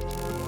you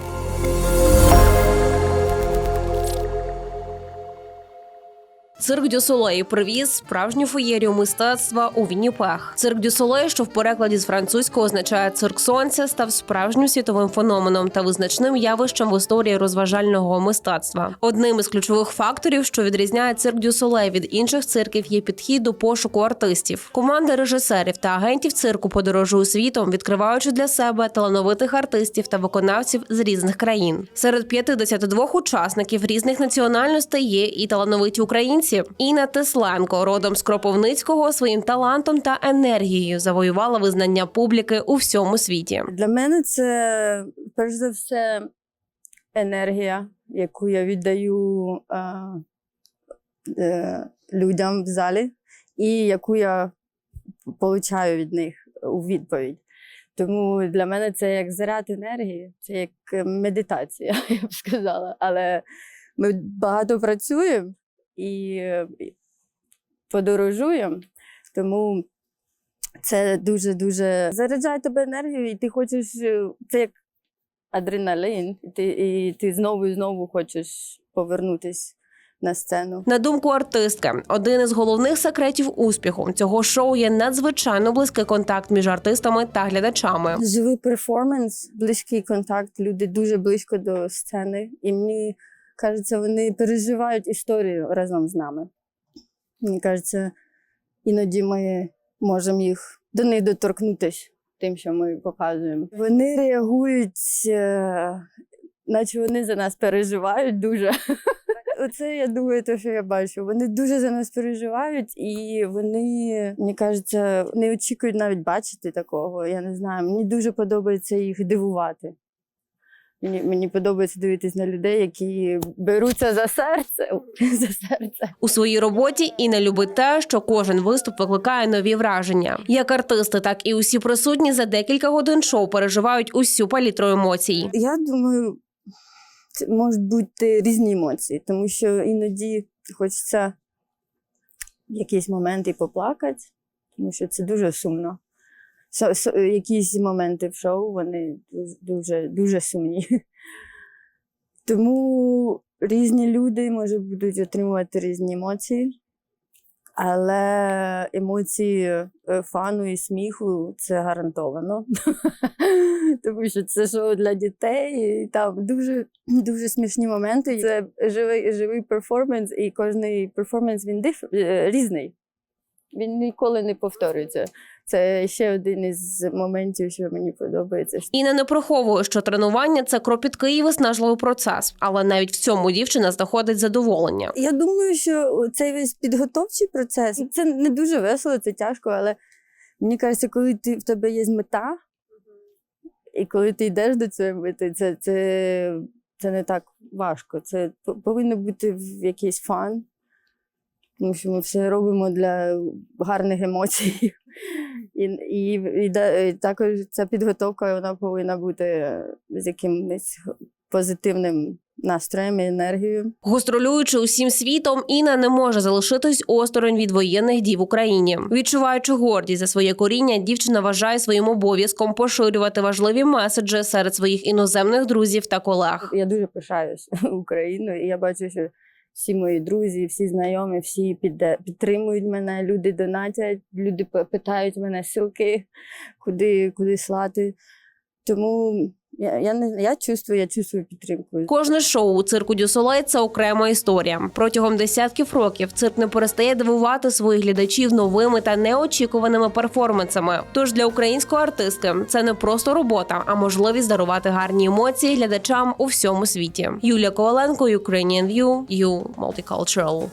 Цирк Дю Солей привіз справжню феєрію мистецтва у Вінніпех. Цирк Дю Солей, що в перекладі з французького означає цирк сонця, став справжнім світовим феноменом та визначним явищем в історії розважального мистецтва. Одним із ключових факторів, що відрізняє цирк Дю Солей від інших цирків, є підхід до пошуку артистів. Команда режисерів та агентів цирку подорожує світом, відкриваючи для себе талановитих артистів та виконавців з різних країн. Серед 52 учасників різних національностей є і талановиті українці. Інна Тесленко, родом з Кропивницького, своїм талантом та енергією завоювала визнання публіки у всьому світі. Для мене це перш за все енергія, яку я віддаю а, е, людям в залі, і яку я получаю від них у відповідь. Тому для мене це як заряд енергії, це як е, медитація, я б сказала. Але ми багато працюємо і е, подорожуємо, тому це дуже-дуже заряджає тебе енергію, і ти хочеш, е, це як адреналін, і ти, і ти знову і знову хочеш повернутися на сцену. На думку артистки, один із головних секретів успіху цього шоу є надзвичайно близький контакт між артистами та глядачами. Живий перформанс, близький контакт, люди дуже близько до сцени, і мені кажеться, вони переживають історію разом з нами. Мені кажеться, іноді ми можемо їх до них доторкнутися тим, що ми показуємо. Вони реагують, е, наче вони за нас переживають дуже. Оце я думаю, те, що я бачу. Вони дуже за нас переживають, і вони, мені кажеться, не очікують навіть бачити такого. Я не знаю. Мені дуже подобається їх дивувати. Мені, мені подобається дивитись на людей, які беруться за серце. За серце. У своїй роботі Інна любить те, що кожен виступ викликає нові враження. Як артисти, так і усі присутні за декілька годин шоу переживають усю палітру емоцій. Я думаю, це можуть бути різні емоції, тому що іноді хочеться в якийсь момент і поплакати, тому що це дуже сумно. Со- со- якісь моменти в шоу вони дуже, дуже, сумні. Тому різні люди може будуть отримувати різні емоції, але емоції е, фану і сміху це гарантовано. Тому що це шоу для дітей, і там дуже, дуже смішні моменти. Це живий, живий перформанс, і кожний перформанс він диф, е, різний. Він ніколи не повторюється. Це ще один із моментів, що мені подобається. Інна не приховує, що тренування це кропіткий і виснажливий процес, але навіть в цьому дівчина знаходить задоволення. Я думаю, що цей весь підготовчий процес це не дуже весело, це тяжко, але мені кажеться, коли ти, в тебе є мета, і коли ти йдеш до цієї мети, це, це, це не так важко. Це по- повинно бути в якийсь фан. Тому що ми все робимо для гарних емоцій. І, і, і, і також ця підготовка вона повинна бути з якимось позитивним настроєм і енергією. Гастролюючи усім світом, Інна не може залишитись осторонь від воєнних дій в Україні. Відчуваючи гордість за своє коріння, дівчина вважає своїм обов'язком поширювати важливі меседжі серед своїх іноземних друзів та колег. Я дуже пишаюсь Україною, і я бачу, що всі мої друзі, всі знайомі, всі підтримують мене, люди донатять, люди питають мене силки, куди, куди слати. Тому я, я, не, я чувствую, я чувствую підтримку. Кожне шоу у цирку Дю Солей – це окрема історія. Протягом десятків років цирк не перестає дивувати своїх глядачів новими та неочікуваними перформансами. Тож для української артистки це не просто робота, а можливість дарувати гарні емоції глядачам у всьому світі. Юлія Коваленко, Ukrainian View, You Multicultural.